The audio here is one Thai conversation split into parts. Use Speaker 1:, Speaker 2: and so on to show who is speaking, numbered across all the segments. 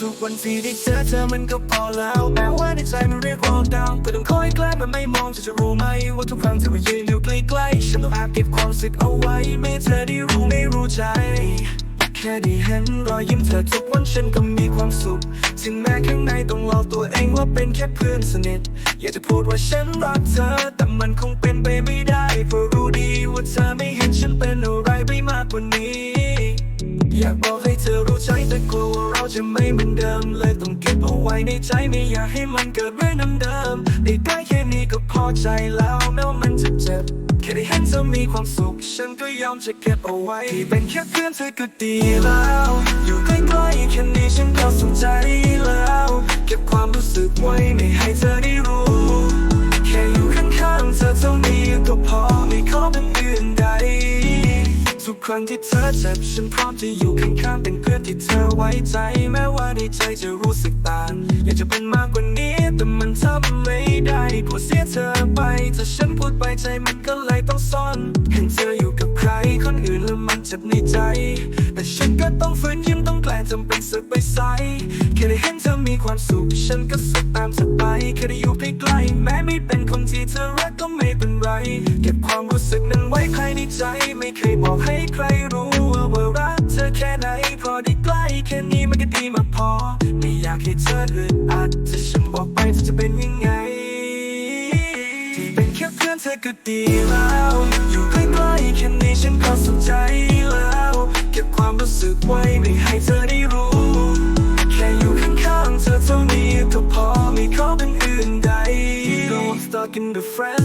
Speaker 1: สุขวันที่ได้เจอเธอมันก็พอแล้วแม้ว่าในใจมันเรียกร้องดาวก็ต้องคอยแกล้งมันไม่มองเธอจะรู้ไหม ว่าทุกครั้งที่มายืนอยู่ใกล้ๆฉันต้องแอบเก็บความรู้สึกเอาไว้ ไม่เธอได้รู้ไม่รู้ใจ แค่ได้เห็นรอยยิ้มเธอทุกวันฉันก็มีความสุขถึงแม้ข้างในต้องหลอกตัวเองว่าเป็นแค่เพื่อนสนิท อยากจะพูดว่าฉันรักเธอ แต่มันคงเป็นไปไม่ได้เพราะรู้ดีว่าเธอไม่ ว้ในใจไม่อยากให้มันเกิดเรื่องเดิมๆได้ได้แค่นี้ก็พอใจแล้วแม้ว่ามันจะเจ็บแค่ได้เห็นเธอมีความสุข ฉันก็ยอมจะเก็บเอาไว้ที่เป็นแค่เพื่อนเธอก็ดีแล้ว อยู่ใกล้ๆแค่นี้ฉันก็สนใจแล้ว รั้งที่เธอเจ็บฉันพร้อมจะอยู่ข้างๆเป็นเพื่อนที่เธอไว้ใจ แม้ว่าในใจจะรู้สึกต่างอยากจะเป็นมากกว่านี้แต่มันทำไม่ได้กลัวเสียเธอไปถ้าฉันพูดไปใจมันก็เลยต้องซ่อนเห็นเธออยู่กับใครคนอื่นแล้วมันเจ็บในใจ แต่ฉันก็ต้องฝืนยิ้มต้องแกล้งทำเป็นสึกไปใสแค่ได้เห็นเธอมีความสุขฉันก็สุขตามเธอไปแค่ได้อยู่ใกล้ๆแม้ไม่เป็นคนที่เธอรักก็ไม่เป็นไร เก็บความรู้สึกนั้นไว้ภายในใจไม่เคยบอก ใครรู้ว่าว่ารักเธอแค่ไหน พอได้ใกล้แค่นี้มันก็ดีมากพอ ไม่อยากให้เธออึดอัดถ้าฉันบอกไปเธอจะเป็นยังไง ที่เป็นแค่เพื่อนเธอก็ดีแล้ว อยู่ใกล้ๆแค่นี้ฉันก็สนใจแล้ว เก็บความรู้สึกไว้ไม่ให้เธอได้รู้ แค่อยู่ข้างๆเธอเท่านี้ก็พอไม่ขอเป็นอื่นใด You know I'm stuck in the friend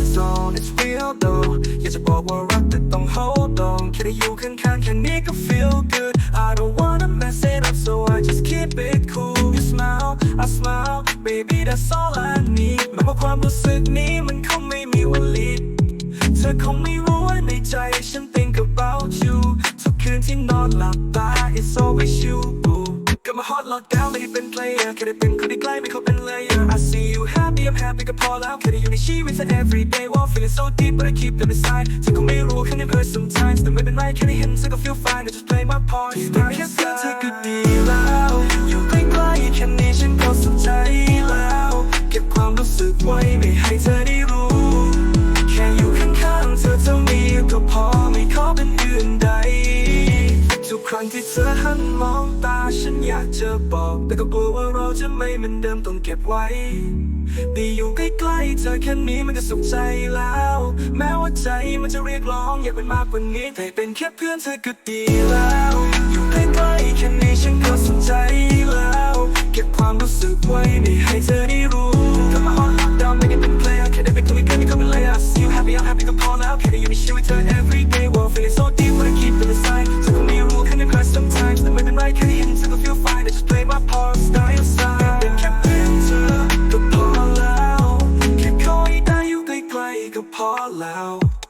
Speaker 1: อยากจะบอกว่ารักแต่ต้อง hold on แค่ได้อยู่ข้างๆแค่นี้ก็ feel good I don't wanna mess it up so I just keep it cool You smile I smile baby that's all I need แม้ว่าความรู้สึกนี้มันคงไม่มีวันลีดเธอคงไม่รู้ว่าในใจฉัน think about you ทุกคืนที่นอนหลับตา it's always you boo ก็มา hot locked down ไม่ได้เป็น player แค่ได้เป็นคนที่ใกล้ไม่เขาเป็น layer I see you happy I'm happy ก็พอแล้วแค่ได้อยู่ในชีวิตเธอ every day while feeling so deep but I keep them inside ฉันคงไม่รู้แค่ใน hurt sometimes แต่ไม่เป็นไรแค่ได้เห็นเธอก็ feel fine I just play my part แต่แค่เพื่อนเธอก็ดีแล้ว ครั้งที่เธอหันมองตาฉันอยากจะบอก แต่ก็กลัวว่าเราจะไม่เหมือนเดิมต้องเก็บไว้ได้อยู่ใกล้ๆเธอแค่นี้มันก็สุขใจแล้ว แม้ว่าใจมันจะเรียกร้องอยากเป็นมากกว่านี้แต่เป็นแค่เพื่อนเธอก็ดีแล้ว อยู่ใกล้ๆแค่นี้ฉันก็สนใจแล้ว เก็บความรู้สึกไว้ไม่ให้เธอได้รู้ทำมาฮอนดับดาวไม่กันเป็นเพลย์แค่ได้เป็นตัวกันนี่ก็เป็นเลย you happy I'm happy ก็พอแล้วแค่ได้อยู่ในชีวิตเธอ apart out.